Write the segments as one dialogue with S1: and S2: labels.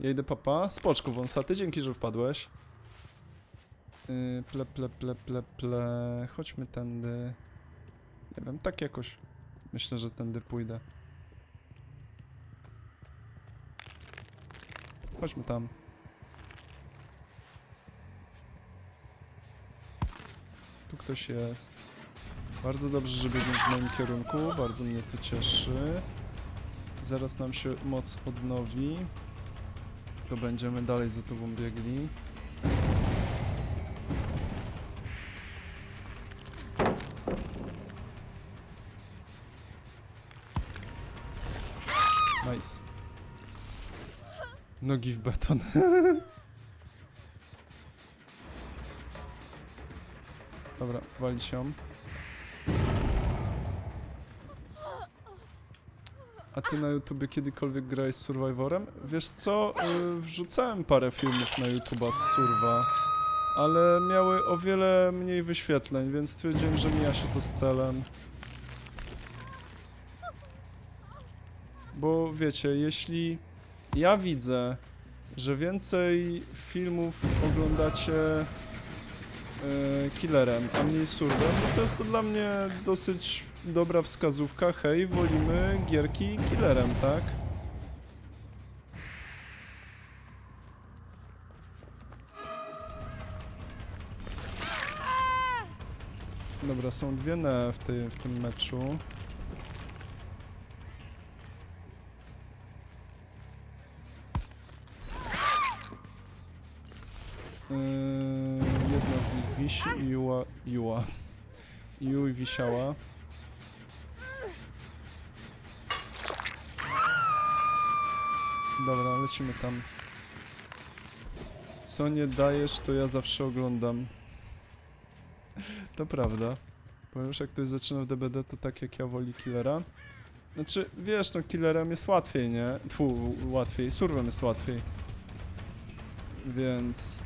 S1: Ja idę papa. Spoczku wąsaty, dzięki, że wpadłeś. Yy, ple, ple, ple, ple, ple. Chodźmy tędy. Nie wiem, tak jakoś. Myślę, że tędy pójdę. Chodźmy tam. Tu ktoś jest. Bardzo dobrze, że biegniesz w moim kierunku. Bardzo mnie to cieszy. Zaraz nam się moc odnowi. To będziemy dalej za tobą biegli. Nice. Nogi w beton. Dobra, walić ją. A ty na YouTubie kiedykolwiek grałeś z Survivorem? Wiesz co, y, wrzucałem parę filmów na YouTuba z Surva, ale miały o wiele mniej wyświetleń, więc stwierdziłem, że mija się to z celem. Bo wiecie, jeśli ja widzę, że więcej filmów oglądacie e, killerem, a mniej survem, no to jest to dla mnie dosyć dobra wskazówka. Hej, wolimy gierki killerem, tak? Dobra, są dwie ne w, tej, w tym meczu. Yy, jedna z nich wisi i Juła, Juła. Ju i wisiała. Dobra, lecimy tam. Co nie dajesz, to ja zawsze oglądam. To prawda. Bo już jak ktoś zaczyna w DBD, to tak jak ja woli killera. Znaczy, wiesz, no killerem jest łatwiej, nie? Tfu, łatwiej. Surwem jest łatwiej. Więc...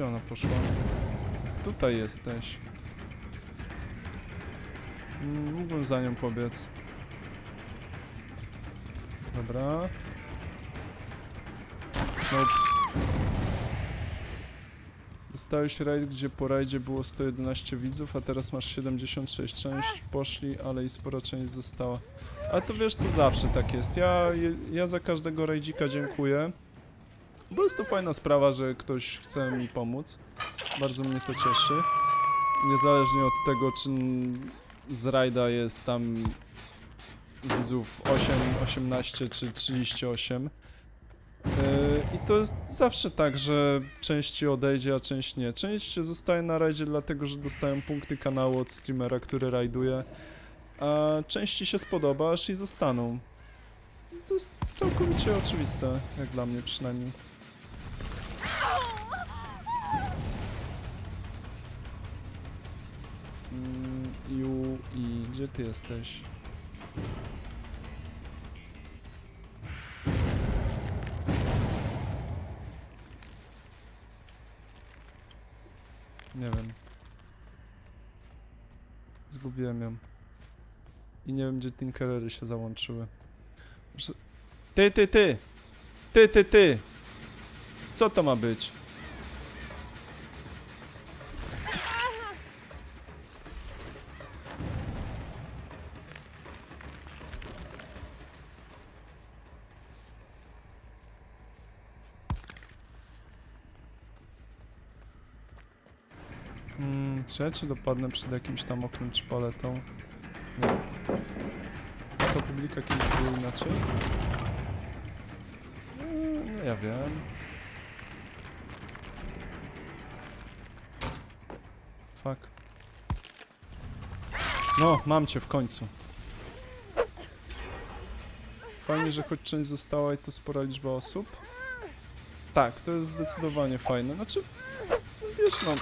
S1: Gdzie ona poszła? Tutaj jesteś. Mógłbym za nią pobiec. Dobra. Nope. Dostałeś raid, gdzie po rajdzie było 111 widzów, a teraz masz 76. Część poszli, ale i spora część została. Ale to wiesz, to zawsze tak jest. Ja, ja za każdego rajdzika dziękuję. Bo jest to fajna sprawa, że ktoś chce mi pomóc. Bardzo mnie to cieszy. Niezależnie od tego, czy z rajda jest tam widzów 8, 18 czy 38. Yy, I to jest zawsze tak, że część ci odejdzie, a część nie. Część zostaje na rajdzie dlatego, że dostają punkty kanału od streamera, który rajduje, a części się spodoba, aż i zostaną. To jest całkowicie oczywiste, jak dla mnie przynajmniej. Ju i gdzie ty jesteś? Nie wiem. Zgubiłem ją. I nie wiem, gdzie Tinkerery się załączyły. Ty, ty, ty! Ty, ty, ty! Co to ma być? Mm, czy dopadnę przed jakimś tam oknem czy paletą? Nie. To publika kiedyś było inaczej? Mm, No ja wiem. Fuck. No, mam cię w końcu. Fajnie, że choć część została i to spora liczba osób. Tak, to jest zdecydowanie fajne. Znaczy, wiesz no,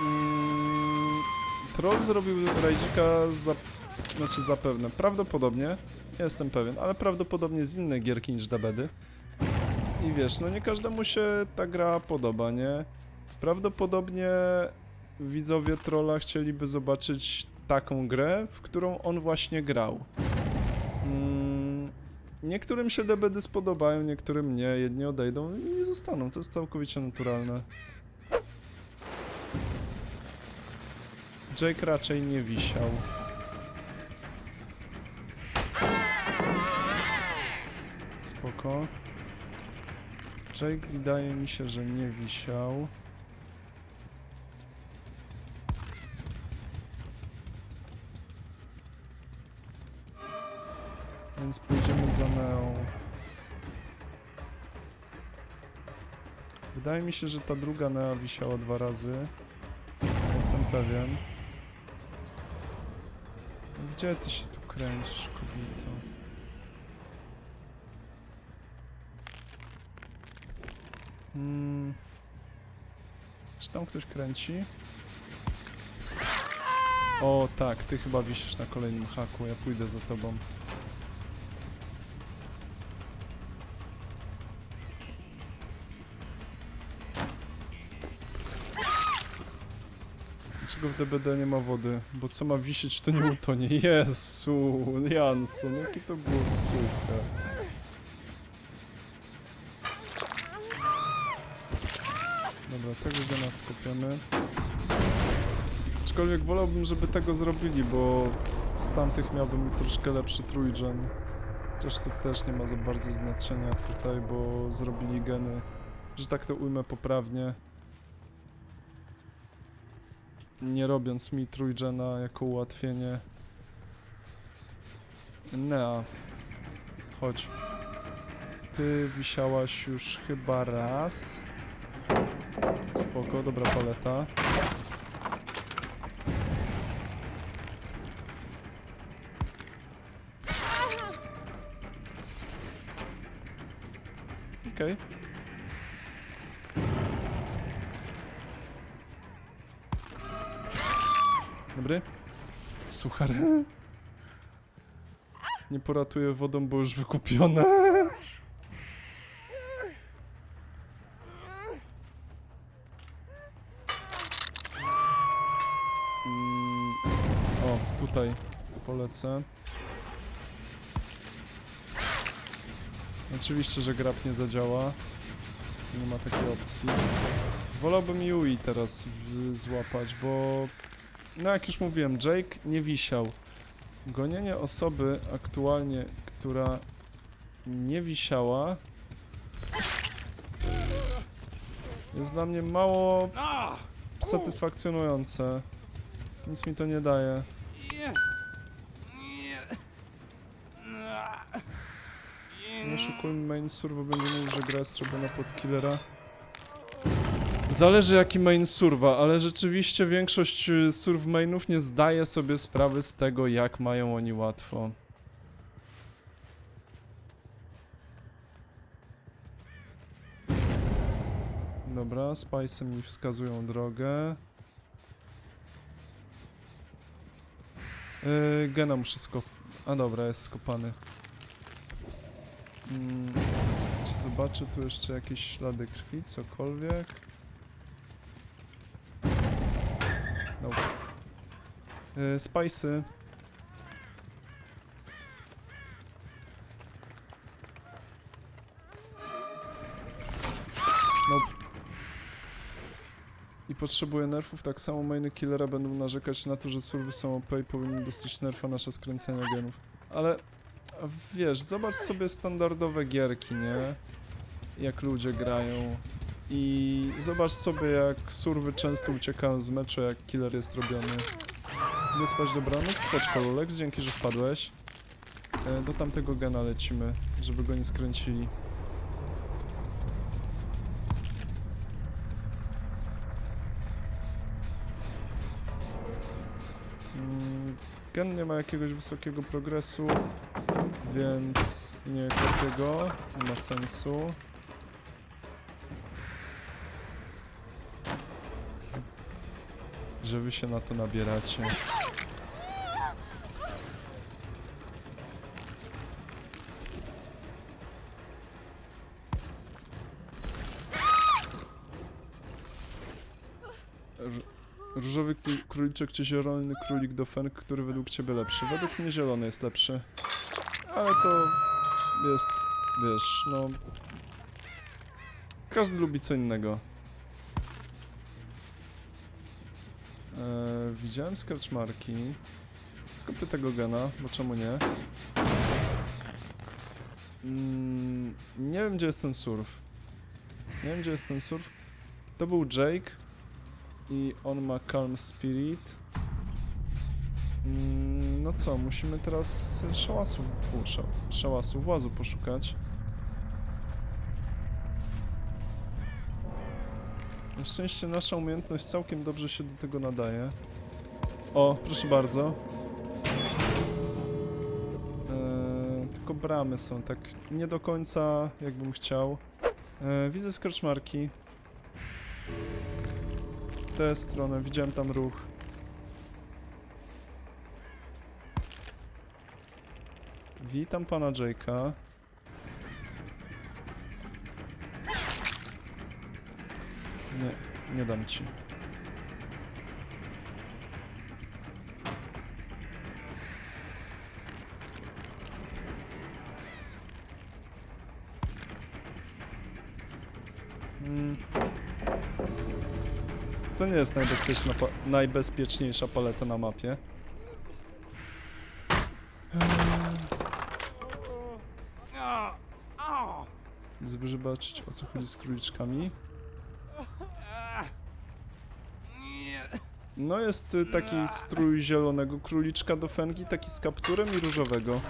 S1: Mm, Troll zrobił rajdzika za... Znaczy zapewne, prawdopodobnie, nie jestem pewien, ale prawdopodobnie z innej gierki niż Dabedy. I wiesz, no nie każdemu się ta gra podoba, nie? Prawdopodobnie widzowie trolla chcieliby zobaczyć taką grę, w którą on właśnie grał. Mm, niektórym się DBD spodobają, niektórym nie, jedni odejdą i nie zostaną, to jest całkowicie naturalne. Jake raczej nie wisiał. Spoko. Jake wydaje mi się, że nie wisiał. Więc pójdziemy za Neo. Wydaje mi się, że ta druga Neo wisiała dwa razy. Pewien. Gdzie ty się tu kręcisz, kobieto? Hmm. Czy tam ktoś kręci? O tak, ty chyba wisisz na kolejnym haku, ja pójdę za tobą. W DBD nie ma wody? Bo co ma wisieć, to nie utonie. Jezu, Jansson, jakie to było suche. Dobra, tego gena skopiemy. Aczkolwiek wolałbym, żeby tego zrobili, bo z tamtych miałbym troszkę lepszy trójgen. Chociaż to też nie ma za bardzo znaczenia tutaj, bo zrobili geny, że tak to ujmę poprawnie. Nie robiąc mi trójgena jako ułatwienie. Nea. Chodź. Ty wisiałaś już chyba raz. Spoko, dobra paleta. Okej. Dobry. Suchar. Nie poratuję wodą, bo już wykupione. Mm, O, tutaj polecę. Oczywiście, że grab nie zadziała. Nie ma takiej opcji. Wolałbym Yui teraz złapać, bo... No jak już mówiłem, Jake nie wisiał. Gonienie osoby aktualnie, która nie wisiała jest dla mnie mało satysfakcjonujące. Nic mi to nie daje. Nie oszukujmy, main survo będzie mówił, że gra jest robiona pod killera. Zależy jaki main surwa, ale rzeczywiście większość y, surv mainów nie zdaje sobie sprawy z tego, jak mają oni łatwo. Dobra, spice mi wskazują drogę. Yy, gena muszę skop... A dobra, jest skopany. Mm, czy zobaczę tu jeszcze jakieś ślady krwi, cokolwiek? Yy, spicy. Nope. I potrzebuję nerfów, tak samo mainy killera będą narzekać na to, że surwy są OP i powinni dostać nerfa nasze skręcenia genów. Ale wiesz, zobacz sobie standardowe gierki, nie? Jak ludzie grają. I zobacz sobie, jak surwy często uciekają z meczu, jak killer jest robiony. Nie spać dobranoc? Skocz Kolulex, dzięki, że wpadłeś. E, do tamtego gena lecimy, żeby go nie skręcili. Mm, Gen nie ma jakiegoś wysokiego progresu, więc nie kopię nie ma sensu. Że wy się na to nabieracie. Króliczek czy zielony królik do fen, który według ciebie lepszy? Według mnie zielony jest lepszy. Ale to jest, wiesz, no... Każdy lubi co innego. Eee, widziałem scratch marki. Skupię tego gena, bo czemu nie? Mm, nie wiem gdzie jest ten surf. Nie wiem gdzie jest ten surf. To był Jake i on ma Calm Spirit. Mm, no co, musimy teraz szałasów, fu, sza, szałasów włazu poszukać. Na szczęście nasza umiejętność całkiem dobrze się do tego nadaje. O, proszę bardzo. Eee, tylko bramy są tak nie do końca jakbym chciał. Eee, widzę skorczmarki. Tę stronę, widziałem tam ruch. Witam pana Jake'a. Nie, nie dam ci. Jest pa najbezpieczniejsza paleta na mapie. Żeby zobaczyć o co chodzi z króliczkami. No jest y, taki strój zielonego króliczka do fengi, taki z kapturem i różowego.